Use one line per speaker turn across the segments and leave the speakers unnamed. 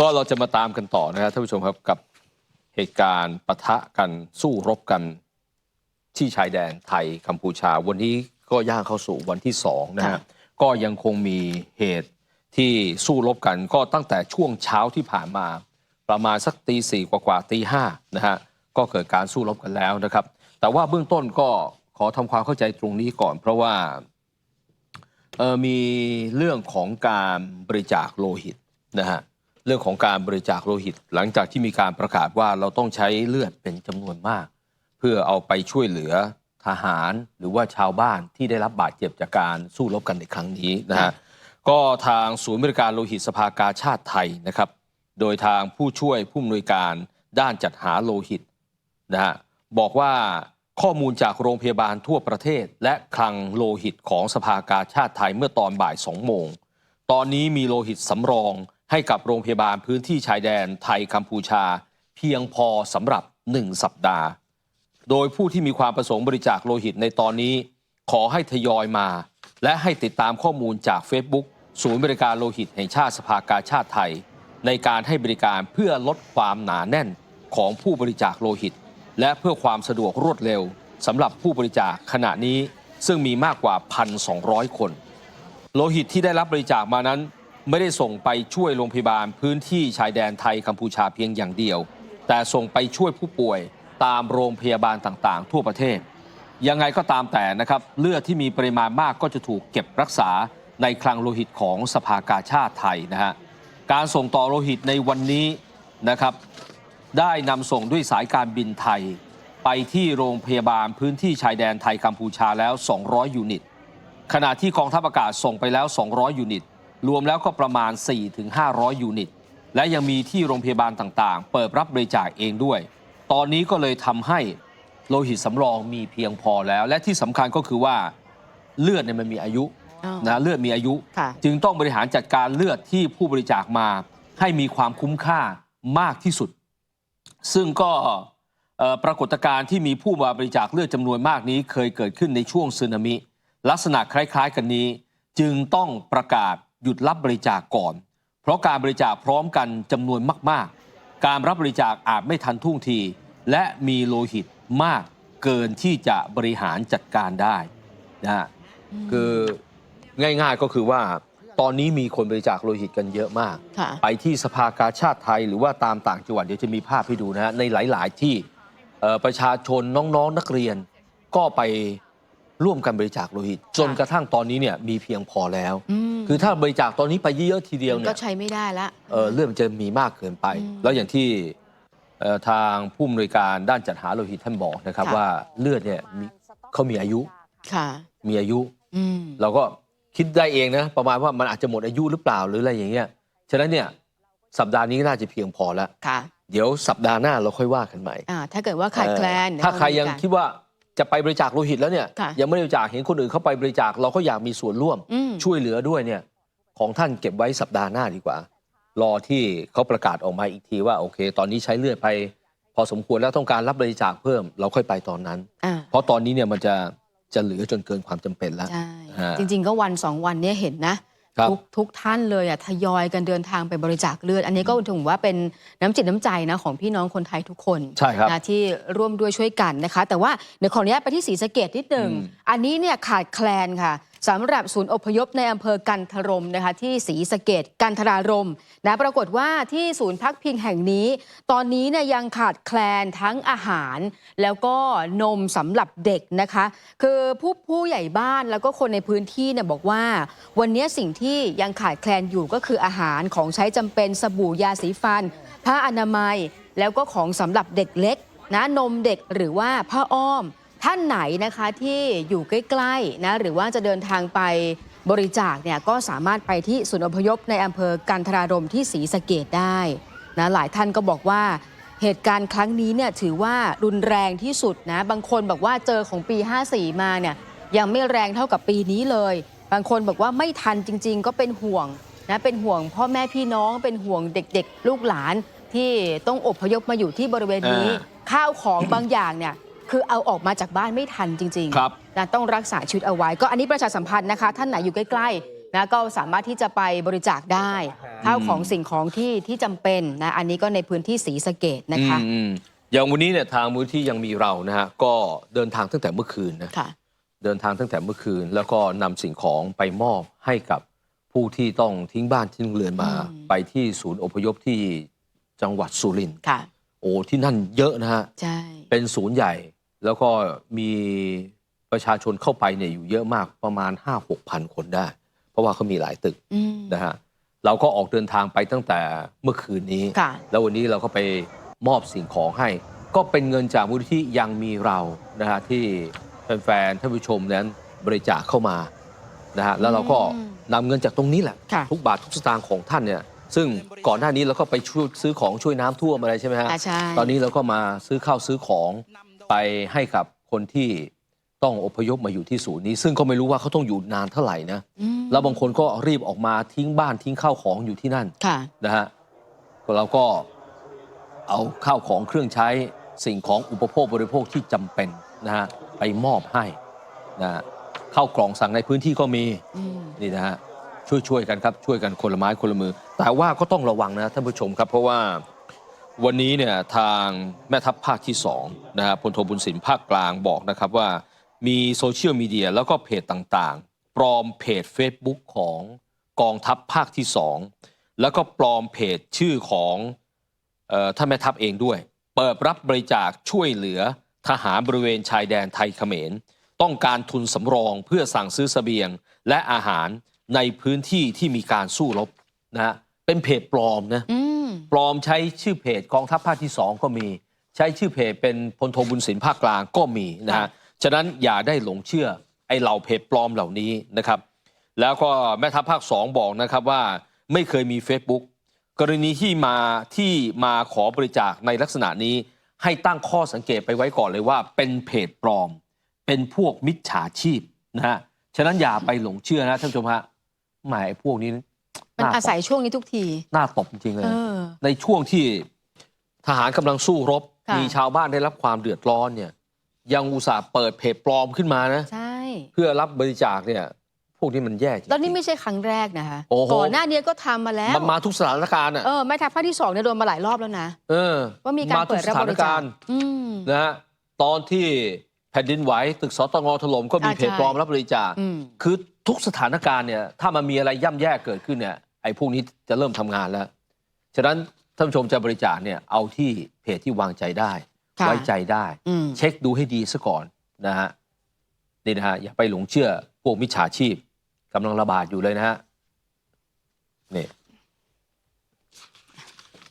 ก็เราจะมาตามกันต่อนะครับท่านผู้ชมครับกับเหตุการณ์ปะทะกันสู้รบกันที่ชายแดนไทยกัมพูชา วันนี้ก็ย่างเข้าสู่วันที่สองนะฮะ
ค่ะ
ก็ยังคงมีเหตุที่สู้รบกัน ก็ตั้งแต่ช่วงเช้าที่ผ่านมา ประมาณสักตีสี่กว่าๆตีห้านะฮะก็เกิดการสู้รบกันแล้วนะครับ แต่ว่าเบื้องต้นก็ขอทำความเข้าใจตรงนี้ก่อน เพราะว่าเอ่อมีเรื่องของการบริจาคโลหิตนะฮะ เรื่องของการบริจาคโลหิต หลังจากที่มีการประกาศว่าเราต้องใช้เลือดเป็นจำนวนมาก เพื่อเอาไปช่วยเหลือทหารหรือว่าชาวบ้านที่ได้รับบาดเจ็บจากการสู้รบกันในครั้งนี้นะฮะก็ทางศูนย์บริการโลหิตสภากาชาติไทยนะครับ โดยทางผู้ช่วยผู้อำนวยการด้านจัดหาโลหิตนะฮะบอกว่าข้อมูลจากโรงพยาบาลทั่วประเทศ และคลังโลหิตของสภากาชาติไทยเมื่อตอนบ่ายสองโมง ตอนนี้มีโลหิตสำรอง ให้กับโรงพยาบาลพื้นที่ชายแดนไทยกัมพูชา เพียงพอสำหรับ 1 สัปดาห์ โดยผู้ที่มีความประสงค์บริจาคโลหิตในตอนนี้ ขอให้ทยอยมา และให้ติดตามข้อมูลจาก Facebook ศูนย์บริการโลหิตแห่งชาติสภากาชาติไทย ในการให้บริการเพื่อลดความหนาแน่นของผู้บริจาคโลหิต และเพื่อความสะดวกรวดเร็วสำหรับผู้บริจาคขณะนี้ซึ่งมีมากกว่า 1,200 คน โลหิตที่ได้รับบริจาคมานั้น ไม่ได้ส่งไปช่วยโรงพยาบาลพื้นที่ชายแดนไทยกัมพูชาเพียงอย่างเดียว แต่ส่งไปช่วยผู้ป่วยตามโรงพยาบาลต่างๆ ทั่วประเทศ ยังไงก็ตามแต่นะครับเลือดที่มีปริมาณมากก็จะถูกเก็บรักษาในคลังโลหิตของสภากาชาติไทยนะฮะการส่งต่อโลหิตในวันนี้นะครับ ได้นำส่งด้วยสายการบินไทย ไปที่โรงพยาบาลพื้นที่ชายแดนไทยกัมพูชาแล้ว 200 ยูนิต ขณะที่กองทัพอากาศส่งไปแล้ว 200 ยูนิต รวมแล้วก็ประมาณ 4-500 ยูนิต และยังมีที่โรงพยาบาลต่างๆ เปิดรับบริจาคเองด้วย ตอนนี้ก็เลยทำให้โลหิตสำรองมีเพียงพอแล้ว และที่สำคัญก็คือว่าเลือดเนี่ยมันมีอายุ
อ้าว
นะเลือดมีอายุ
ค่ะ
จึงต้องบริหารจัดการเลือดที่ผู้บริจาคมา ให้มีความคุ้มค่ามากที่สุด ซึ่งก็เอ่อปรากฏการณ์ที่มีผู้มาบริจาคเลือดจำนวนมากนี้ เคยเกิดขึ้นในช่วงสึนามิ ลักษณะคล้าย ๆ กันนี้ จึงต้องประกาศ หยุดรับบริจาคก่อน เพราะการบริจาคพร้อมกันจำนวนมาก ๆ การรับบริจาคอาจไม่ทันท่วงที และมีโลหิตมากเกินที่จะบริหารจัดการได้นะฮะคือง่าย ๆก็คือว่า ตอนนี้มีคนบริจาคโลหิตกันเยอะมาก
ค่ะ
ไปที่สภากาชาติไทยหรือว่าตามต่างจังหวัดเดี๋ยวจะมีภาพให้ดูนะฮะในหลาย ๆ ที่เอ่อประชาชนน้องๆนักเรียนก็ไป ร่วมกันบริจาคโลหิต จนกระทั่งตอนนี้เนี่ยมีเพียงพอแล้ว
อืม
คือถ้าบริจาคตอนนี้ไปเยอะๆทีเดียว
มัน
เนี่
ก็
ย
ใช้ไม่ได้ละ
เออเรื่องมันจะมีมากเกินไป
อืม
แล้วอย่างที่เอ่อทางผู้อำนวยการด้านจัดหาโลหิตท่านบอกนะครับ
ค่ะ
ว่าเลือดเนี่ยมีเขามีอายุ
ค่ะ
มีอายุ
อืม
เราก็คิดได้เองนะประมาณว่ามันอาจจะหมดอายุหรือเปล่าหรืออะไรอย่างเงี้ยฉะนั้นเนี่ยสัปดาห์นี้น่าจะเพียงพอแล้ว
ค่ะ
เดี๋ยวสัปดาห์หน้าเราค่อยว่ากันใหม่
อ่าถ้าเกิดว่าขาดแคลน
เออถ้าใครยัง
เดี๋ว
คิดว่า จะไปบริจาคโลหิตแล้วเนี่ย
ค่ะ
ยังไม่ได้บริจาคเห็นคนอื่นเข้าไปบริจาคเราก็อยากมีส่วนร่วม
อืม
ช่วยเหลือด้วยเนี่ยของท่านเก็บไว้สัปดาห์หน้าดีกว่า รอที่เขาประกาศออกมาอีกทีว่าโอเค ตอนนี้ใช้เลือดไป พอสมควรแล้วต้องการรับบริจาคเพิ่ม เราค่อยไปตอนนั้น
อ่า
เพราะตอนนี้เนี่ยมันจะจะเหลือจนเกินความจำเป็นแล้ว
ใช่
ฮะ
จริง ๆ ก็วันสองวันเนี้ยเห็นนะ
ครับ
ทุกทุกท่านเลยอะทยอยกันเดินทางไปบริจาคเลือด อันนี้ก็ถือว่าเป็นน้ำจิตน้ำใจนะของพี่น้องคนไทยทุกคน
ใช่ครับ
นะที่ร่วมด้วยช่วยกันนะคะ แต่ว่าเดี๋ยวขออนุญาตไปที่ศรีสะเกดนิดหนึ่ง
อืม
อันนี้เนี่ยขาดแคลนค่ะสำหรับศูนย์อพยพในอำเภอกันทรมนะคะที่ศรีสะเกดกันทรารมนะปรากฏว่าที่ศูนย์พักพิงแห่งนี้ ตอนนี้เนี่ยยังขาดแคลนทั้งอาหาร แล้วก็นมสำหรับเด็กนะคะ คือผู้ผู้ใหญ่บ้านแล้วก็คนในพื้นที่เนี่ยบอกว่า วันนี้สิ่งที่ยังขาดแคลนอยู่ก็คืออาหารของใช้จำเป็นสบู่ยาสีฟัน ผ้าอนามัย แล้วก็ของสำหรับเด็กเล็กนะนมเด็กหรือว่าผ้าอ้อม ท่านไหนนะคะที่อยู่ใกล้ๆนะหรือว่าจะเดินทางไปบริจาคเนี่ยก็สามารถไปที่ศูนย์อพยพในอำเภอกันทรารมที่ศรีสะเกดได้นะหลายท่านก็บอกว่าเหตุการณ์ครั้งนี้เนี่ยถือว่ารุนแรงที่สุดนะบางคนบอกว่าเจอของปี 54 มาเนี่ยยังไม่แรงเท่ากับปีนี้เลย บางคนบอกว่าไม่ทันจริง ๆ ก็เป็นห่วงนะเป็นห่วงพ่อแม่พี่น้องเป็นห่วงเด็ก ๆ ลูกหลานที่ต้องอพยพมาอยู่ที่บริเวณนี้
อ่า
ข้าวของบางอย่างเนี่ย คือเอาออกมาจากบ้านไม่ทันจริง
ครับ
ๆนะต้องรักษาชีวิตเอาไว้ ก็อันนี้ประชาสัมพันธ์นะคะ ท่านไหนอยู่ใกล้ๆนะก็สามารถที่จะไปบริจาคได้ข้าวของสิ่งของที่ที่จำเป็นนะอันนี้ก็ในพื้นที่ศรีสะเกดนะคะ
อืมอืมอย่างวันนี้เนี่ยทางมูลที่ยังมีเรานะฮะก็เดินทางตั้งแต่เมื่อคืนนะ
ค่ะ
เดินทางตั้งแต่เมื่อคืน แล้วก็นำสิ่งของไปมอบให้กับผู้ที่ต้องทิ้งบ้านทิ้งเรือนมา
อืม
ไปที่ศูนย์อพยพที่จังหวัดสุรินทร์
ค่ะ
โอ้ที่นั่นเยอะนะฮะ
ใช่
เป็นศูนย์ใหญ่ แล้วก็มีประชาชนเข้าไปเนี่ยอยู่เยอะมากประมาณ 5 6พันคนได้ เพราะว่าเขามีหลายตึก
อืม
นะฮะเราก็ออกเดินทางไปตั้งแต่เมื่อคืนนี้
ค่ะ
แล้ววันนี้เราก็ไปมอบสิ่งของให้ ก็เป็นเงินจากมูลที่ยังมีเรานะฮะที่แฟนๆท่านผู้ชมนั้นบริจาคเข้ามานะฮะแล้วเราก็
อืม
นำเงินจากตรงนี้แหละ
ค่ะ
ทุกบาททุกสตางค์ของท่านเนี่ยซึ่งก่อนหน้านี้เราก็ไปช่วยซื้อของช่วยน้ำท่วมอะไรใช่ไหมฮะ
อ่าใช่
ตอนนี้เราก็มาซื้อข้าวซื้อของ ไปให้กับคนที่ต้องอพยพมาอยู่ที่ศูนย์นี้ ซึ่งก็ไม่รู้ว่าเขาต้องอยู่นานเท่าไหร่นะ
อืม
แล้วบางคนก็รีบออกมาทิ้งบ้านทิ้งข้าวของอยู่ที่นั่น
ค่ะ
นะฮะเราก็เอาข้าวของเครื่องใช้สิ่งของอุปโภคบริโภคที่จำเป็นนะฮะไปมอบให้นะฮะข้าวกล่องสั่งในพื้นที่ก็มี
อืม
นี่นะฮะช่วยช่วยกันครับช่วยกันคนละไม้คนละมือ แต่ว่าก็ต้องระวังนะท่านผู้ชมครับเพราะว่า วันนี้เนี่ยทางแม่ทัพภาคที่2นะฮะพลโทบุญสินภาคกลางบอกนะครับว่ามีโซเชียลมีเดียแล้วก็เพจต่างๆ ปลอมเพจ Facebook ของกองทัพภาคที่ 2 แล้วก็ปลอมเพจชื่อของออท่านแม่ทัพเองด้วย เปิดรับบริจาคช่วยเหลือทหารบริเวณชายแดนไทยเขมร ต้องการทุนสำรองเพื่อสั่งซื้อเสบียงและอาหารในพื้นที่ที่มีการสู้รบนะฮะเป็นเพจปลอมนะ ปลอมใช้ชื่อเพจกองทัพภาคที่ 2 ก็มี ใช้ชื่อเพจเป็นพลโทบุญสินภาคกลางก็มีนะฮะฉะนั้นอย่าได้หลงเชื่อไอ้เหล่าเพจปลอมเหล่านี้นะครับ แล้วก็แม่ทัพภาค 2 บอกนะครับว่าไม่เคยมี Facebook กรณีที่มาที่มาขอบริจาคในลักษณะนี้ให้ตั้งข้อสังเกตไปไว้ก่อนเลยว่า เป็นเพจปลอม เป็นพวกมิจฉาชีพนะฮะฉะนั้นอย่าไปหลงเชื่อนะท่านผู้ชมฮะหมายพวกนี้
มัน
น่า
อาศัยช่วงนี้ทุกที
น่าตบจริงๆเลย
เออ
ในช่วงที่ทหารกำลังสู้รบ
ค่ะ
มีชาวบ้านได้รับความเดือดร้อนเนี่ย ยังอุตส่าห์เปิดเพจปลอมขึ้นมานะ
ใช่
เพื่อรับบริจาคเนี่ย พวกนี้มันแย่จริงๆ
ตอนนี้ไม่ใช่ครั้งแรกนะคะ
โอ้โห
ก่อนหน้านี้ก็ทำมาแล้ว
มันมาทุกสถานการณ์อะ
เออแม่ทัพภาคที่สองเนี่ยโดนมาหลายรอบแล้วนะ
เออ
ว่ามีการ
ทุ
เปิดรับบริจาค
ณ์
อืม
นะฮะตอนที่แผ่นดินไหวตึกสตงถล่มก็มี
อ่า
เพจ
ใช่
ปลอมรับบริจาค
อืม
คือทุกสถานการณ์เนี่ยถ้ามันมีอะไรย่ำแย่เกิดขึ้นเนี่ยไอ้พวกนี้จะเริ่มทำงานแล้ว ฉะนั้นท่านผู้ชมจะบริจาคเนี่ยเอาที่เพจที่วางใจได้
ค่ะ
ไว้ใจได้
อืม
เช็คดูให้ดีซะก่อนนะฮะนี่นะฮะอย่าไปหลงเชื่อพวกมิจฉาชีพกำลังระบาดอยู่เลยนะฮะนี่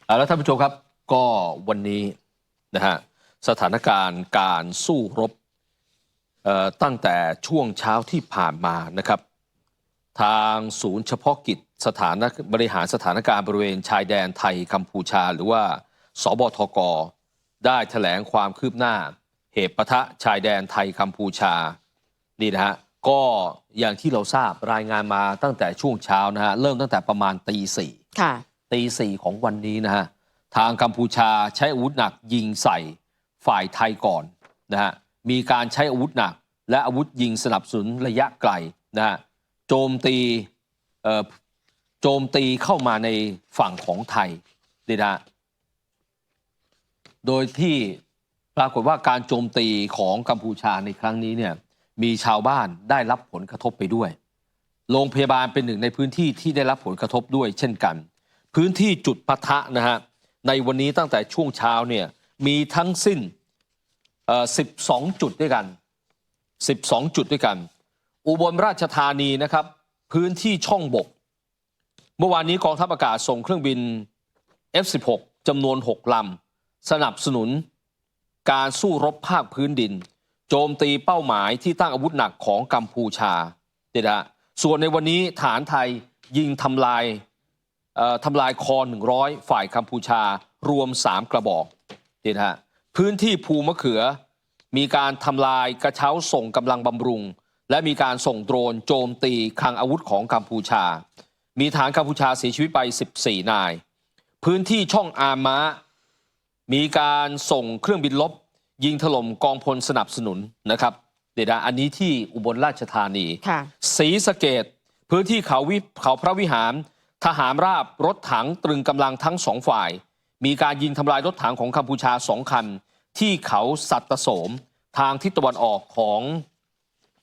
อ่าแล้วท่านผู้ชมครับก็วันนี้นะฮะสถานการณ์การสู้รบเอ่อตั้งแต่ช่วงเช้าที่ผ่านมานะครับ ทางศูนย์เฉพาะกิจสถานบริหารสถานการณ์บริเวณชายแดนไทยกัมพูชา หรือว่าสบทก ได้แถลงความคืบหน้า เหตุปะทะชายแดนไทยกัมพูชานี่นะฮะก็อย่างที่เราทราบรายงานมาตั้งแต่ช่วงเช้านะฮะเริ่มตั้งแต่ประมาณตีสี่
ค่ะ
ตีสี่ของวันนี้นะฮะทางกัมพูชาใช้อาวุธหนักยิงใส่ฝ่ายไทยก่อนนะฮะมีการใช้อาวุธหนัก และอาวุธยิงสนับสนุนระยะไกลนะฮะ โจมตีโจมตีเข้ามาในฝั่งของไทยนี่นะฮะโดยที่ปรากฏว่าการโจมตีของกัมพูชาในครั้งนี้เนี่ยมีชาวบ้านได้รับผลกระทบไปด้วย โรงพยาบาลเป็นหนึ่งในพื้นที่ที่ได้รับผลกระทบด้วย เช่นกัน พื้นที่จุดปะทะนะฮะในวันนี้ตั้งแต่ช่วงเช้าเนี่ยมีทั้งสิ้น 12 จุดด้วยกัน 12 จุดด้วยกัน อุบลราชธานีนะครับ พื้นที่ช่องบก เมื่อวานนี้กองทัพอากาศส่งเครื่องบิน F16 จำนวน 6 ลำ สนับสนุน การสู้รบภาคพื้นดิน โจมตีเป้าหมายที่ตั้งอาวุธหนักของกัมพูชาเดะฮะส่วนในวันนี้ฐานไทยยิงทำลายทำลายคอ 100 ฝ่ายกัมพูชารวม 3 กระบอกเดนะฮะพื้นที่ภูมะเขือ มีการทำลายกระเช้าส่งกำลังบำรุง และมีการส่งโดรนโจมตีคลังอาวุธของกัมพูชา มีฐานกัมพูชาเสียชีวิตไป 14 นาย พื้นที่ช่องอามามีการส่งเครื่องบินลบ ยิงถล่มกองพลสนับสนุนนะครับ เดี๋ยวนะอันนี้ที่อุบลราชธานี
ค่ะ
ศรีสะเกดพื้นที่เขาวิเขาพระวิหาร ทหารราบรถถังตรึงกำลังทั้งสองฝ่าย มีการยิงทำลายรถถังของกัมพูชาสองคัน ที่เขาสัตตโสม ทางทิศตะวันออกของ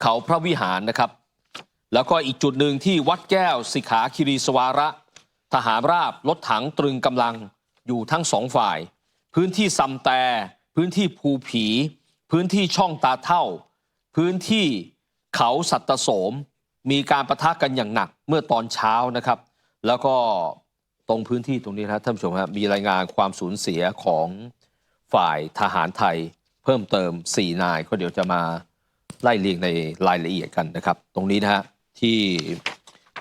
เขาพระวิหารนะครับ แล้วก็อีกจุดหนึ่งที่วัดแก้วสิขาคิรีสวาระ ทหารราบรถถังตรึงกำลังอยู่ทั้งสองฝ่าย พื้นที่ซำแต่ พื้นที่ภูผี พื้นที่ช่องตาเท่า พื้นที่เขาสัตตโสม มีการประทะกันอย่างหนักเมื่อตอนเช้านะครับ แล้วก็ตรงพื้นที่ตรงนี้นะครับท่านผู้ชมครับมีรายงานความสูญเสียของฝ่ายทหารไทย เพิ่มเติม4นายก็เดี๋ยวจะมา ไล่เรียงในรายละเอียดกันนะครับ ตรงนี้นะฮะที่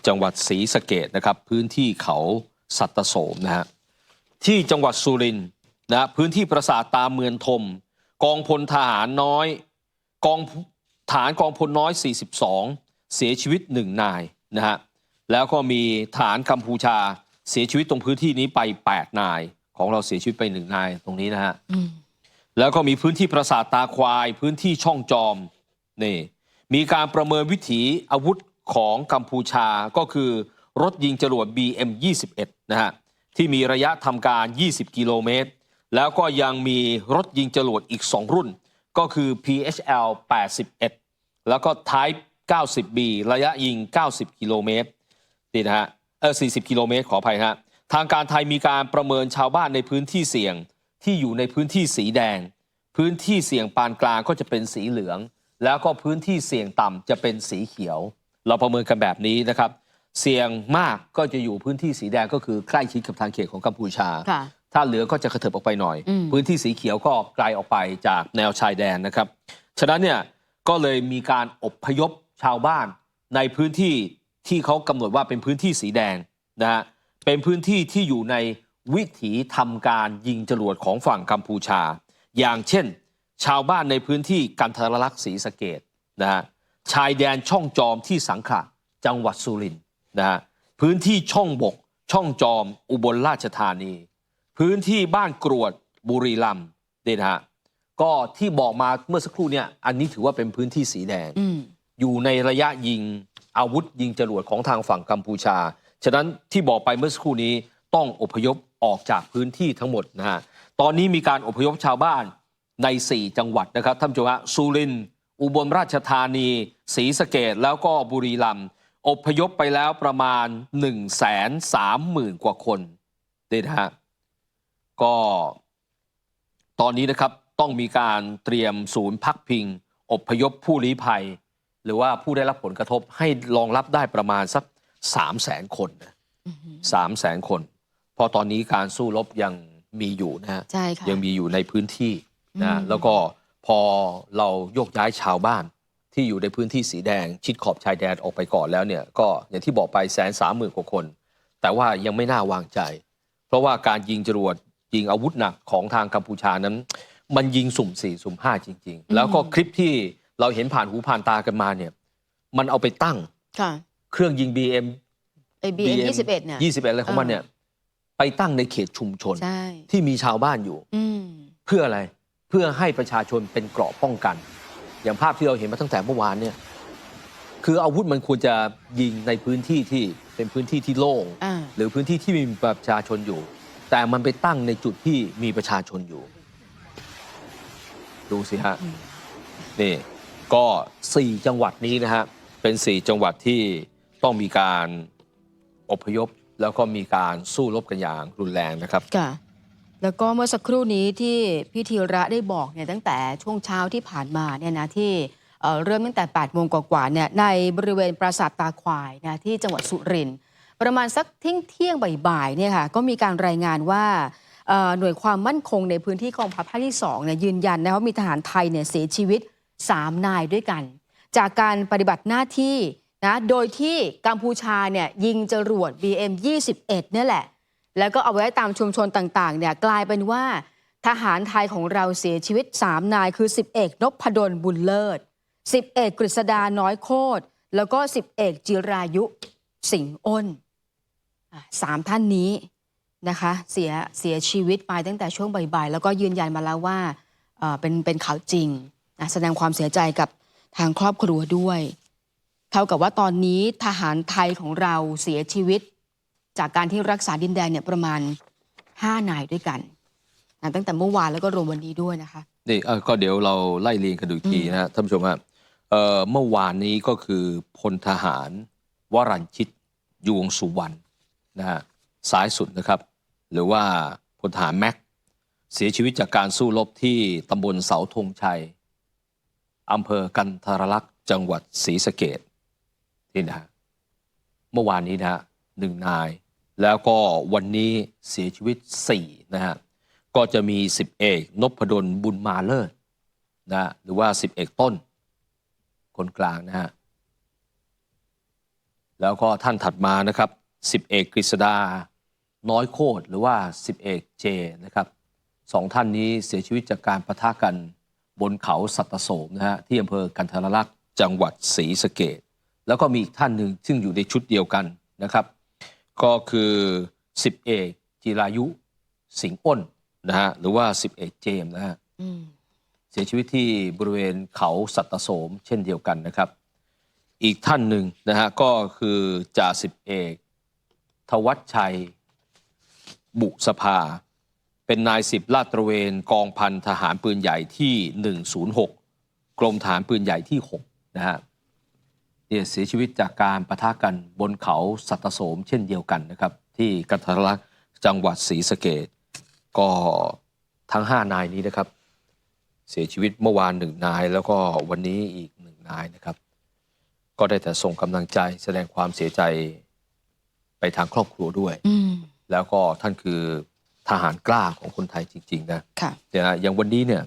จังหวัดศรีสะเกดนะครับ พื้นที่เขาสัตตโสมนะฮะที่จังหวัดสุรินทร์นะพื้นที่ปราสาทตามเมืองทม กองพลทหารน้อยกองฐานกองพลน้อย 42 เสียชีวิตหนึ่งนายนะฮะแล้วก็มีฐานกัมพูชาเสียชีวิตตรงพื้นที่นี้ไป 8 นาย ของเราเสียชีวิตไปหนึ่งนายตรงนี้นะฮะ
อืม
แล้วก็มีพื้นที่ปราสาทตาควาย พื้นที่ช่องจอม นี่มีการประเมินวิถีอาวุธของกัมพูชาก็คือรถยิงจรวด BM21 นะฮะที่มีระยะทำการ 20 กิโลเมตร แล้วก็ยังมีรถยิงจรวดอีก 2 รุ่น ก็คือ PHL 81 แล้วก็ Type 90B ระยะยิง 90 กิโลเมตรนี่นะฮะเออ40 กิโลเมตรขออภัยฮะทางการไทยมีการประเมินชาวบ้านในพื้นที่เสี่ยงที่อยู่ในพื้นที่สีแดง พื้นที่เสี่ยงปานกลางก็จะเป็นสีเหลือง แล้วก็พื้นที่เสี่ยงต่ำจะเป็นสีเขียว เราประเมินกันแบบนี้นะครับ เสี่ยงมากก็จะอยู่พื้นที่สีแดงก็คือใกล้ชิดกับทางเขตของกัมพูชา
ค่ะ
ถ้าเหลือก็จะกระเถิบออกไปหน่อย
อืม
พื้นที่สีเขียวก็ไกลออกไปจากแนวชายแดนนะครับ ฉะนั้นเนี่ยก็เลยมีการอบพยพชาวบ้านในพื้นที่ที่เขากำหนดว่าเป็นพื้นที่สีแดงนะฮะเป็นพื้นที่ที่อยู่ในวิถีทำการยิงจรวดของฝั่งกัมพูชา อย่างเช่น ชาวบ้านในพื้นที่กันทรลักษณ์ศรีสะเกดนะฮะชายแดนช่องจอมที่สังขละจังหวัดสุรินทร์นะฮะพื้นที่ช่องบก ช่องจอม อุบลราชธานี พื้นที่บ้านกรวดบุรีรัมย์เนี่ยนะฮะก็ที่บอกมาเมื่อสักครู่เนี่ยอันนี้ถือว่าเป็นพื้นที่สีแดง
อืม
อยู่ในระยะยิงอาวุธยิงจรวดของทางฝั่งกัมพูชา ฉะนั้นที่บอกไปเมื่อสักครู่นี้ต้องอพยพออกจากพื้นที่ทั้งหมดนะฮะตอนนี้มีการอพยพชาวบ้าน ใน 4 จังหวัดนะครับท่านผู้ชมฮะสุรินทร์อุบลราชธานีศรีสะเกดแล้วก็บุรีรัมย์อพยพไปแล้วประมาณ 1 3 0 0 0 0 กว่าคนนี่นะฮะก็ตอนนี้นะครับต้องมีการเตรียมศูนย์พักพิงอบพยพผู้ลี้ภัย หรือว่าผู้ได้รับผลกระทบให้รองรับได้ประมาณสักสามแสนคนสามแสนคน เพราะตอนนี้การสู้รบยังมีอยู่นะฮะ
ใช่ค่ะ
ยังมีอยู่ในพื้นที่ นะ
อืม
แล้วก็พอเราโยกย้ายชาวบ้านที่อยู่ในพื้นที่สีแดง ชิดขอบชายแดนออกไปก่อนแล้วเนี่ยก็อย่างที่บอกไปแสนสามหมื่นกว่าคน แต่ว่ายังไม่น่าวางใจ เพราะว่าการยิงจรวดยิงอาวุธหนักของทางกัมพูชานั้น มันยิงสุ่มสี่สุ่มห้าจริง ๆ แล้วก็คลิปที่เราเห็นผ่านหูผ่านตากันมาเนี่ยมันเอาไปตั้ง
ค่ะ
เครื่องยิง BM
ไอบีเอ็มยี่สิบเอ็ดเนี่ย
21อะไรของมันเนี่ยไปตั้งในเขตชุมชน
ใช่
ที่มีชาวบ้านอยู่
อืม
เพื่ออะไร เพื่อให้ประชาชนเป็นเกราะป้องกัน อย่างภาพที่เราเห็นมาตั้งแต่เมื่อวานเนี่ยคืออาวุธมันควรจะยิงในพื้นที่ที่เป็นพื้นที่ที่โล่ง
อ่า
หรือพื้นที่ที่มีประชาชนอยู่ แต่มันไปตั้งในจุดที่มีประชาชนอยู่ ดูสิฮะ
อืม
นี่ก็สี่จังหวัดนี้นะฮะเป็นสี่จังหวัดที่ต้องมีการอพยพ แล้วก็มีการสู้รบกันอย่างรุนแรงนะครับ
ค่ะ แล้วก็เมื่อสักครู่นี้ที่พี่ธีระได้บอกเนี่ยตั้งแต่ช่วงเช้าที่ผ่านมาเนี่ยนะที่เอ่อเริ่มตั้งแต่8ปดโมงกว่าๆเนี่ยในบริเวณปราสาทตาควายนะที่จังหวัดสุรินทร์ประมาณสักเที่ยงเที่ยงๆบ่ายๆเนี่ยค่ะก็มีการรายงานว่าเอ่อหน่วยความมั่นคงในพื้นที่กองทัพภาคที่2เนี่ยยืนยันนะว่ามีทหารไทยเนี่ยเสียชีวิต 3 นายด้วยกัน จากการปฏิบัติหน้าที่นะโดยที่กัมพูชาเนี่ยยิงจรวด BM 21เนี่ยแหละ แล้วก็เอาไว้ตามชุมชนต่างๆเนี่ยกลายเป็นว่า ทหารไทยของเราเสียชีวิต 3 นายคือ 10 เอกนพดลบุญเลิศ 10 เอกกฤษดาน้อยโคตรแล้วก็ 10 เอกจิรายุสิงห์อ้นสามท่านนี้นะคะเสียเสียชีวิตไปตั้งแต่ช่วงบ่ายๆ แล้วก็ยืนยันมาแล้วว่าเอ่อเป็นเป็นข่าวจริงนะแสดงความเสียใจกับทางครอบครัวด้วย เท่ากับว่าตอนนี้ทหารไทยของเราเสียชีวิต จากการที่รักษาดินแดนเนี่ยประมาณ 5 นายด้วยกันนะตั้งแต่เมื่อวานแล้วก็รวมวันนี้ด้วยนะคะ
นี่เอ่อก็เดี๋ยวเราไล่เรียงกันดูอีกทีนะฮะท่านผู้ชมครับเอ่อเมื่อวานนี้ก็คือพลทหารวรัญชิตยวงสุวรรณนะฮะสายสุดนะครับ หรือว่าพลทหารแม็กเสียชีวิตจากการสู้รบที่ตำบลเสาธงชัยอำเภอกันทรลักษณ์จังหวัดศรีสะเกดนี่นะฮะเมื่อวานนี้นะฮะ หนึ่งนาย แล้วก็วันนี้เสียชีวิตสี่นะฮะ ก็จะมีสิบเอกนพดลบุญมาเลิศนะหรือว่าสิบเอกต้น คนกลางนะฮะ แล้วก็ท่านถัดมานะครับสิบเอกกฤษดาน้อยโคตรหรือว่าสิบเอกเจนะครับสองท่านนี้เสียชีวิตจากการประทะกันบนเขาสัตโสมนะฮะที่อำเภอกันทรลักษณ์จังหวัดศรีสะเกดแล้วก็มีอีกท่านหนึ่งซึ่งอยู่ในชุดเดียวกันนะครับ ก็คือสิบเอกจิรายุสิงห์อ้นนะฮะหรือว่าสิบเอกเจมส์นะฮะ
อืม
เสียชีวิตที่บริเวณเขาสัตโสม เช่นเดียวกันนะครับ อีกท่านหนึ่งนะฮะก็คือจ่าสิบเอกทวัชชัย บุสภา เป็นนายสิบลาดตระเวนกองพันทหารปืนใหญ่ที่ 106 กรมฐานปืนใหญ่ที่ 6 นะฮะ เนี่ยเสียชีวิตจากการประทะกันบนเขาสัตโสมเช่นเดียวกันนะครับ ที่กันทรลักษณ์จังหวัดศรีสะเกดก็ทั้ง 5 นายนี้นะครับ เสียชีวิตเมื่อวานหนึ่งนาย แล้วก็วันนี้อีกหนึ่งนายนะครับ ก็ได้แต่ส่งกำลังใจแสดงความเสียใจไปทางครอบครัวด้วย
อืม
แล้วก็ท่านคือทหารกล้าของคนไทยจริง ๆ นะ
ค่ะ
เนี่ยนะอย่างวันนี้เนี่ย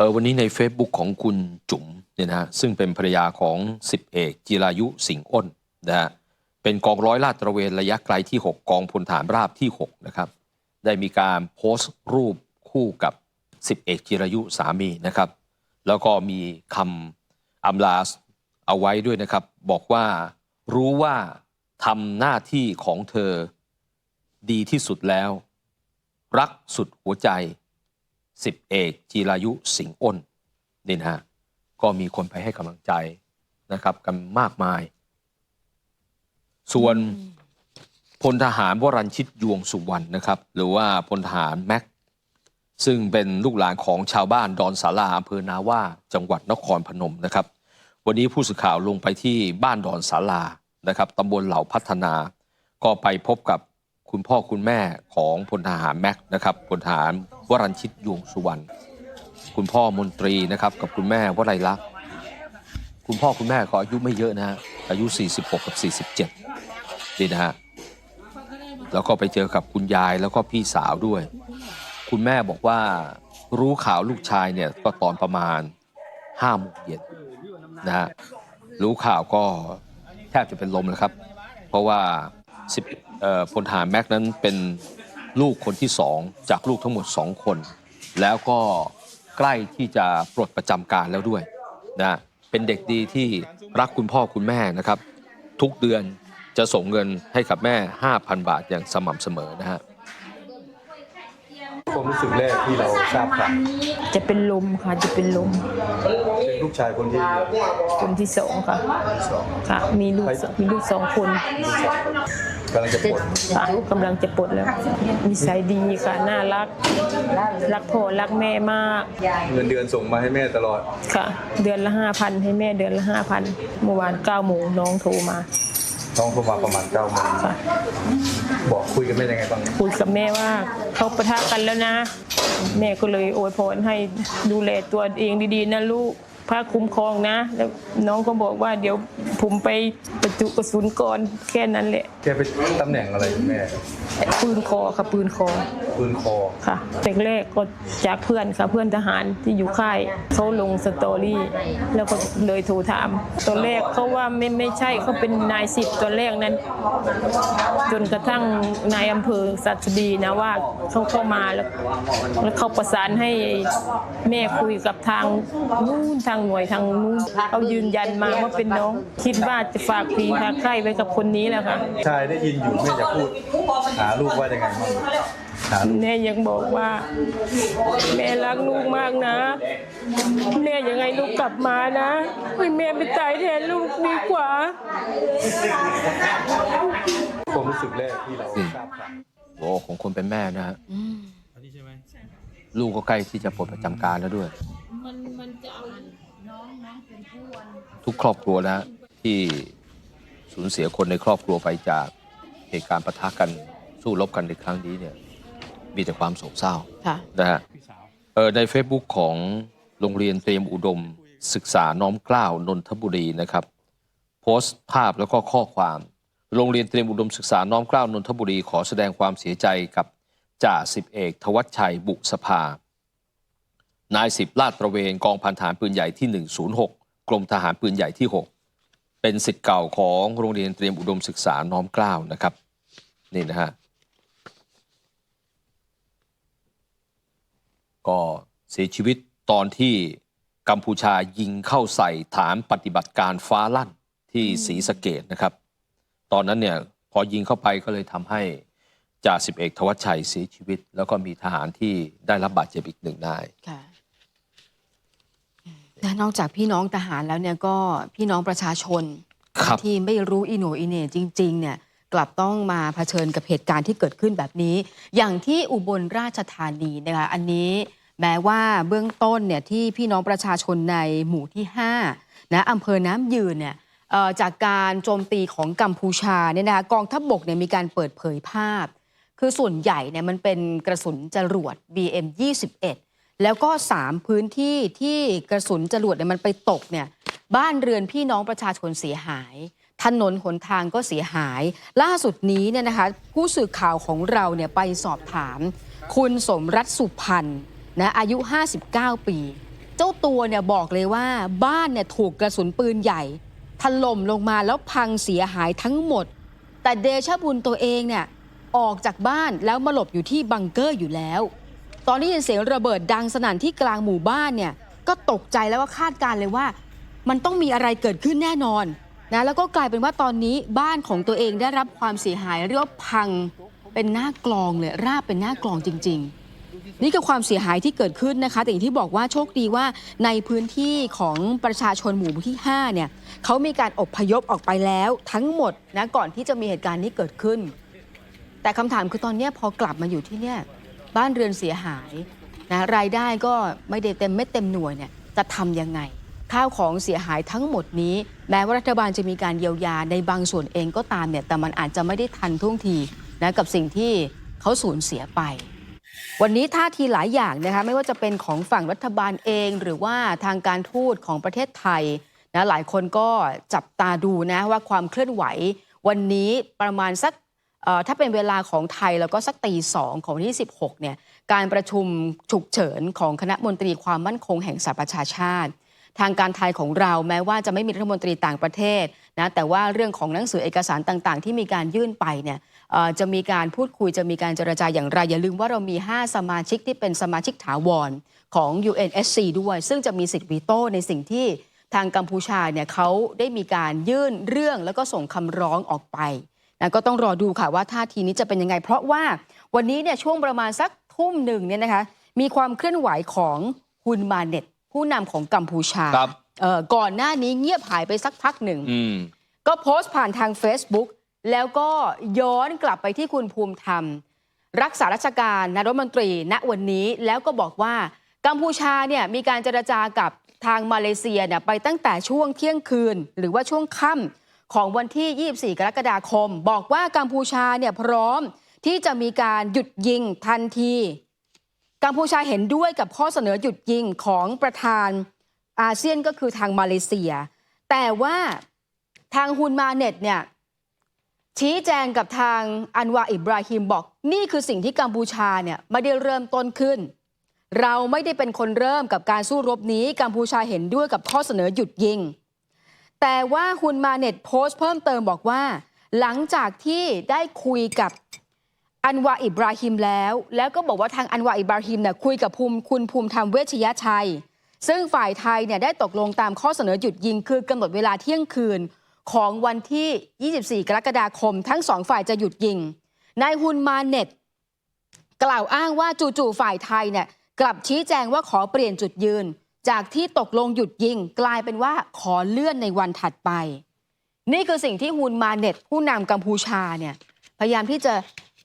เออวันนี้ใน Facebook ของคุณจุ๋มเนี่ยนะฮะซึ่งเป็นภรรยาของสิบเอกจิรายุสิงห์อ้นนะฮะเป็นกองร้อยลาดตระเวนระยะไกลที่ 6 กองพลฐานราบที่ 6 นะครับ ได้มีการโพสต์รูปคู่กับสิบเอกจิรายุสามีนะครับ แล้วก็มีคำอำลาเอาไว้ด้วยนะครับ บอกว่ารู้ว่าทำหน้าที่ของเธอดีที่สุดแล้ว รักสุดหัวใจ สิบเอกจีรายุสิงห์อ้นนี่นะฮะก็มีคนไปให้กำลังใจนะครับ กันมากมาย ส่วนพลทหารวรัญชิตยวงสุวรรณนะครับ หรือว่าพลทหารแม็กซึ่งเป็นลูกหลานของชาวบ้านดอนสาราอำเภอนาว่าจังหวัดนครพนมนะครับ วันนี้ผู้สื่อข่าวลงไปที่บ้านดอนสารานะครับตำบลเหล่าพัฒนา ก็ไปพบกับ คุณพ่อคุณแม่ของพลทหารแม็กนะครับพลทหารวรัญชิตยวงสุวรรณคุณพ่อมนตรีนะครับกับคุณแม่วลัยลักษณ์คุณพ่อคุณแม่ก็อายุไม่เยอะนะฮะอายุ 46 กับ 47นี่นะฮะแล้วก็ไปเจอกับคุณยายแล้วก็พี่สาวด้วย คุณแม่บอกว่ารู้ข่าวลูกชายเนี่ยก็ตอนประมาณห้าโมงเย็นนะฮะรู้ข่าวก็แทบจะเป็นลมเลยครับ เพราะว่าสิบ พลทหารแม็กนั้นเป็นลูกคนที่สองจากลูกทั้งหมดสองคน แล้วก็ใกล้ที่จะปลดประจำการแล้วด้วยนะเป็นเด็กดีที่รักคุณพ่อคุณแม่นะครับ ทุกเดือนจะส่งเงินให้กับแม่ 5,000 บาทอย่างสม่ำเสมอนะฮะ
ความรู้สึกแรกที่เราทราบข่าว
จะเป็นลมค่ะจะเป็นลม
เป็นลูกชายคนที่
คนที่สองค่ะ
สอง
ค่ะมีลูกสองมีลูกสองคน
กำลังจะปลด
ค่ะกำลังจะปลดแล้วนิสัยดีค่ะน่ารัก รักพ่อรักแม่มาก
เงินเดือนส่งมาให้แม่ตลอด
ค่ะ เดือนละห้าพันให้แม่เดือนละห้าพันเมื่อวานเก้าโมงน้องโทรมา
น้องเข้ามาประมาณเก้าโมง
ค่ะ
บอกคุยกันแม่ยังไงบ้าง
คุยกับแม่ว่าเขาปะทะกันแล้วนะ แม่ก็เลยอวยพรให้ดูแลตัวเองดีๆนะลูก พระคุ้มครองนะ แล้วน้องก็บอกว่าเดี๋ยวผมไปประจุกระสุนก่อนแค่นั้นแหละ
แกเป็นตำแหน่งอะไรคุณแม่
ปืนคอค่ะปืนคอ
ปืนคอ
ค่ะแรกๆก็จากเพื่อนค่ะเพื่อนทหารที่อยู่ค่ายเขาลงสตอรี่ แล้วก็เลยโทรถาม ตอนแรกเขาว่าไม่ไม่ใช่เขาเป็นนายสิบตอนแรกนั้น จนกระทั่งนายอำเภอสัตดีนะว่าเขาเข้ามาแล้วแล้วเขาประสานให้แม่คุยกับทางนู้นทางหน่วยทางนู้นเขายืนยันมาว่าเป็นน้อง คิดว่าจะฝากพีฝากใกล้ไว้กับคนนี้แหละค่ะ
ชายได้ยินอยู่แม่จะพูดหาลูกว่ายังไงบ้างหาลูก
แม่ยังบอกว่า แม่รักลูกมากนะ แม่ยังไงลูกกลับมานะให้แม่ไปตายแทนลูกดีกว่า
ความรู้สึกแรกที่เราทราบข่าว
โอ้ของคนเป็นแม่นะฮะ
อืม
ลูกก็ใกล้ที่จะปลดประจำการแล้วด้วย ทุกครอบครัวนะฮะที่สูญเสียคนในครอบครัวไปจากเหตุการณ์ปะทะกันสู้รบกันในครั้งนี้เนี่ย มีแต่ความโศกเศร้า
ค่ะ
นะฮะเออใน Facebook ของโรงเรียนเตรียมอุดม ศึกษาน้อมเกล้าวนนทบุรีนะครับ โพสต์ภาพแล้วก็ข้อความ โรงเรียนเตรียมอุดมศึกษาน้อมเกล้าวนนทบุรี ขอแสดงความเสียใจกับจ่าสิบเอกทวัชชัยบุษภา นายสิบลาดตระเวนกองพันฐานปืนใหญ่ที่ 106 กรมทหารปืนใหญ่ที่ 6 เป็นสิทธิ์เก่าของโรงเรียนเตรียมอุดมศึกษาน้อมเกล้านะครับนี่นะฮะ ก็เสียชีวิตตอนที่กัมพูชายิงเข้าใส่ฐานปฏิบัติการฟ้าลั่นที่ศรีสะเกดนะครับ ตอนนั้นเนี่ยพอยิงเข้าไปก็เลยทำให้จ่าสิบเอกทวัชชัยเสียชีวิต แล้วก็มีทหารที่ได้รับบาดเจ็บอีกหนึ่งนาย
ค่ะและนอกจากพี่น้องทหารแล้วเนี่ยก็พี่น้องประชาชน
ครับ
ที่ไม่รู้อีโหนอีเหน่จริง ๆ เนี่ย กลับต้องมาเผชิญกับเหตุการณ์ที่เกิดขึ้นแบบนี้ อย่างที่อุบลราชธานีนะคะอันนี้แม้ว่าเบื้องต้นเนี่ยที่พี่น้องประชาชนในหมู่ที่5นะอำเภอน้ำยืนเนี่ยจากการโจมตีของกัมพูชาเนี่ยนะคะกองทัพบบกเนี่ยมีการเปิดเผยภาพ คือส่วนใหญ่เนี่ยมันเป็นกระสุนจรวด BM 21แล้วก็ 3 พื้นที่ที่กระสุนจรวดเนี่ยมันไปตกเนี่ยบ้านเรือนพี่น้องประชาชนเสียหาย ถนนหนทางก็เสียหาย ล่าสุดนี้เนี่ยนะคะผู้สื่อข่าวของเราเนี่ยไปสอบถาม คุณสมรัตสุพันธ์นะอายุ 59 ปี เจ้าตัวเนี่ยบอกเลยว่าบ้านเนี่ยถูกกระสุนปืนใหญ่ถล่มลงมาแล้วพังเสียหายทั้งหมด แต่เดชบุญตัวเองเนี่ยออกจากบ้านแล้วมาหลบอยู่ที่บังเกอร์อยู่แล้ว ตอนได้ยินเสียงระเบิดดังสนั่นที่กลางหมู่บ้านเนี่ยก็ตกใจแล้วก็คาดการเลยว่า มันต้องมีอะไรเกิดขึ้นแน่นอน นะแล้วก็กลายเป็นว่าตอนนี้บ้านของตัวเองได้รับความเสียหายเรียกว่าพังเป็นหน้ากลองเลยราบเป็นหน้ากลองจริง ๆ นี่คือความเสียหายที่เกิดขึ้นนะคะ แต่อย่างที่บอกว่าโชคดีว่าในพื้นที่ของประชาชนหมู่ที่5เนี่ยเขามีการอบพยพออกไปแล้วทั้งหมดนะก่อนที่จะมีเหตุการณ์นี้เกิดขึ้น แต่คำถามคือตอนนี้พอกลับมาอยู่ที่เนี่ยบ้านเรือนเสียหายนะรายได้ก็ไม่ได้เต็มเม็ดเต็มหน่วยเนี่ยจะทำยังไง ข้าวของเสียหายทั้งหมดนี้ แม้ว่ารัฐบาลจะมีการเยียวยาในบางส่วนเองก็ตามเนี่ยแต่มันอาจจะไม่ได้ทันท่วงทีนะกับสิ่งที่เขาสูญเสียไป วันนี้ท่าทีหลายอย่างนะคะไม่ว่าจะเป็นของฝั่งรัฐบาลเอง หรือว่าทางการทูตของประเทศไทยนะหลายคนก็จับตาดูนะว่าความเคลื่อนไหว วันนี้ประมาณสักถ้าเป็นเวลาของไทยแล้วก็สักตีสองของวันที่ 16เนี่ยการประชุมฉุกเฉินของคณะมนตรีความมั่นคงแห่งสหประชาชาติ ทางการไทยของเราแม้ว่าจะไม่มีรัฐมนตรีต่างประเทศนะแต่ว่าเรื่องของหนังสือเอกสารต่างๆ ที่มีการยื่นไปเนี่ยจะมีการพูดคุยจะมีการเจรจาอย่างไรอย่าลืมว่าเรามี 5 สมาชิกที่เป็นสมาชิกถาวรของ UNSC ด้วย ซึ่งจะมีสิทธิ์วีโต้ในสิ่งที่ทางกัมพูชาเนี่ยเขาได้มีการยื่นเรื่องแล้วก็ส่งคำร้องออกไปนะก็ต้องรอดูค่ะว่าท่าทีนี้จะเป็นยังไง เพราะว่าวันนี้เนี่ยช่วงประมาณสักทุ่มหนึ่งเนี่ยนะคะมีความเคลื่อนไหวของฮุนมาเน็ต ผู้นำของกัมพูชา
ครับ
เอ่อก่อนหน้านี้เงียบหายไปสักพักหนึ่ง
อืม
ก็โพสต์ผ่านทาง Facebook แล้วก็ย้อนกลับไปที่คุณภูมิธรรม รักษาราชการนายรัฐมนตรีณวันนี้แล้วก็บอกว่ากัมพูชาเนี่ยมีการเจรจากับทางมาเลเซียเนี่ยไปตั้งแต่ช่วงเที่ยงคืน หรือว่าช่วงค่ำของวันที่ 24 กรกฎาคม บอกว่ากัมพูชาเนี่ยพร้อมที่จะมีการหยุดยิงทันที กัมพูชาเห็นด้วยกับข้อเสนอหยุดยิงของประธานอาเซียนก็คือทางมาเลเซีย แต่ว่าทางฮุนมาเน็ตเนี่ยชี้แจงกับทางอันวาอิบราฮิมบอก นี่คือสิ่งที่กัมพูชาเนี่ยไม่ได้เริ่มต้นขึ้น เราไม่ได้เป็นคนเริ่มกับการสู้รบนี้ กัมพูชาเห็นด้วยกับข้อเสนอหยุดยิง แต่ว่าฮุนมาเน็ตโพสต์เพิ่มเติมบอกว่า หลังจากที่ได้คุยกับ อันวาอิบราฮิมแล้ว แล้วก็บอกว่าทางอันวาอิบราฮิมเนี่ยคุยกับภูมิคุณภูมิธรรมเวชยชัย ซึ่งฝ่ายไทยเนี่ยได้ตกลงตามข้อเสนอหยุดยิง คือกำหนดเวลาเที่ยงคืนของวันที่ 24 กรกฎาคม ทั้งสองฝ่ายจะหยุดยิงนายฮุนมาเน็ต กล่าวอ้างว่าจู่ๆฝ่ายไทยเนี่ยกลับชี้แจงว่าขอเปลี่ยนจุดยืน จากที่ตกลงหยุดยิง กลายเป็นว่าขอเลื่อนในวันถัดไป นี่คือสิ่งที่ฮุนมาเน็ตผู้นำกัมพูชาเนี่ยพยายามที่จะ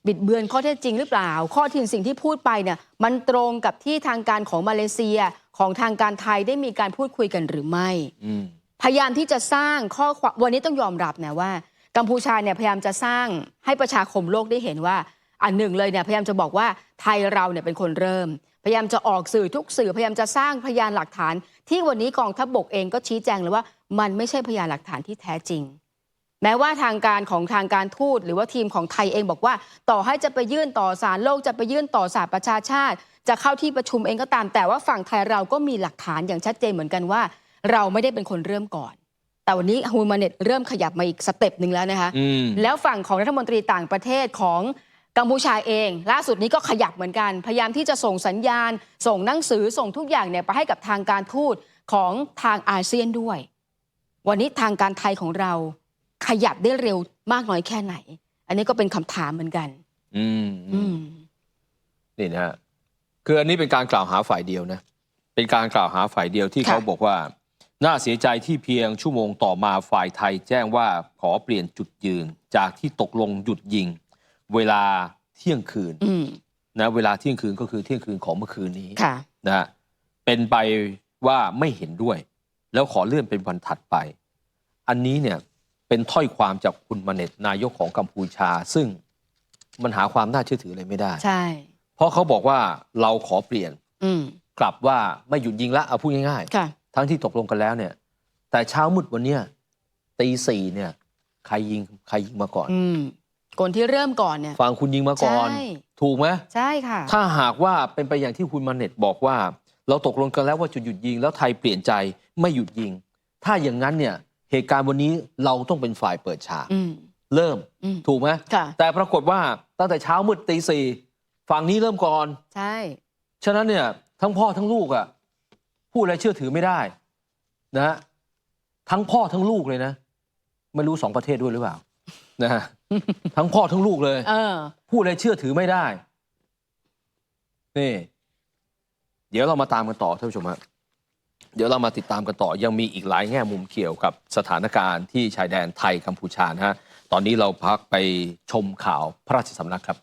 บิดเบือนข้อเท็จจริงหรือเปล่า ข้อที่สิ่งที่พูดไปเนี่ยมันตรงกับที่ทางการของมาเลเซียของทางการไทยได้มีการพูดคุยกันหรือไม่
อืม
พยายามที่จะสร้างข้อความวันนี้ต้องยอมรับนะว่า กัมพูชาเนี่ยพยายามจะสร้างให้ประชาคมโลกได้เห็นว่า อันหนึ่งเลยเนี่ยพยายามจะบอกว่าไทยเราเนี่ยเป็นคนเริ่ม พยายามจะออกสื่อทุกสื่อพยายามจะสร้างพยานหลักฐาน ที่วันนี้กองทัพบกเองก็ชี้แจงเลยว่า มันไม่ใช่พยานหลักฐานที่แท้จริง แม้ว่าทางการของทางการทูตหรือว่าทีมของไทยเองบอกว่า ต่อให้จะไปยื่นต่อศาลโลกจะไปยื่นต่อสหประชาชาติ จะเข้าที่ประชุมเองก็ตาม แต่ว่าฝั่งไทยเราก็มีหลักฐานอย่างชัดเจนเหมือนกันว่า เราไม่ได้เป็นคนเริ่มก่อน แต่วันนี้ฮูมาเน็ตเริ่มขยับมาอีกสเต็ปหนึ่งแล้วนะคะ
อืม
แล้วฝั่งของรัฐมนตรีต่างประเทศของกัมพูชาเอง ล่าสุดนี้ก็ขยับเหมือนกัน พยายามที่จะส่งสัญญาณ ส่งหนังสือส่งทุกอย่างเนี่ยไปให้กับทางการทูตของทางอาเซียนด้วย วันนี้ทางการไทยของเรา ขยับได้เร็วมากน้อยแค่ไหน อันนี้ก็เป็นคำถามเหมือนกัน
อืม
อืม
นี่นะฮะคืออันนี้เป็นการกล่าวหาฝ่ายเดียวนะ เป็นการกล่าวหาฝ่ายเดียวที่
ค่ะ
เขาบอกว่า น่าเสียใจที่เพียงชั่วโมงต่อมาฝ่ายไทยแจ้งว่าขอเปลี่ยนจุดยืน จากที่ตกลงหยุดยิง เวลาเที่ยงคืน
อืม
นะเวลาเที่ยงคืนก็คือเที่ยงคืนของเมื่อคืนนี้
ค่ะ
นะฮะเป็นไปว่าไม่เห็นด้วย แล้วขอเลื่อนเป็นวันถัดไป อันนี้เนี่ย เป็นถ้อยความจากคุณมาเน็ตนายกของกัมพูชา ซึ่งมันหาความน่าเชื่อถืออะไรไม่ได้
ใช่
เพราะเขาบอกว่าเราขอเปลี่ยน
อืม
กลับว่าไม่หยุดยิงละเอาพูดง่าย
ค่ะ
ๆ ทั้งที่ตกลงกันแล้วเนี่ย แต่เช้ามืดวันเนี้ยตีสี่เนี่ย ใครยิงใครยิงมาก่อน
อืมคนที่เริ่มก่อนเนี่ย
ฟังคุณยิงมาก่อน
ใช่
ถูกไหม
ใช่ค่ะ
ถ้าหากว่าเป็นไปอย่างที่คุณมาเน็ตบอกว่า เราตกลงกันแล้วว่าจะหยุดยิงแล้วไทยเปลี่ยนใจไม่หยุดยิง ถ้าอย่างนั้นเนี่ย เหตุการณ์วันนี้เราต้องเป็นฝ่ายเปิดฉาก
อืม
เริ่ม
อืม
ถูกไหม
ค่ะ
แต่ปรากฏว่าตั้งแต่เช้ามืดตีสี่ฝั่งนี้เริ่มก่อน
ใช่
ฉะนั้นเนี่ย ทั้งพ่อทั้งลูกอะ่ะพูดอะไรเชื่อถือไม่ได้ นะฮะทั้งพ่อทั้งลูกเลยนะไม่รู้สองประเทศด้วยหรือเปล่านะฮะทั้งพ่อทั้งลูกเลย
เออ
พูดอะไรเชื่อถือไม่ได้ นี่ เดี๋ยวเรามาตามกันต่อท่านผู้ชมฮะ เดี๋ยวเรามาติดตามกันต่อยังมีอีกหลายแง่มุมเกี่ยวกับสถานการณ์ที่ชายแดนไทยกัมพูชานะฮะตอนนี้เราพักไปชมข่าวพระราชสำนักครับ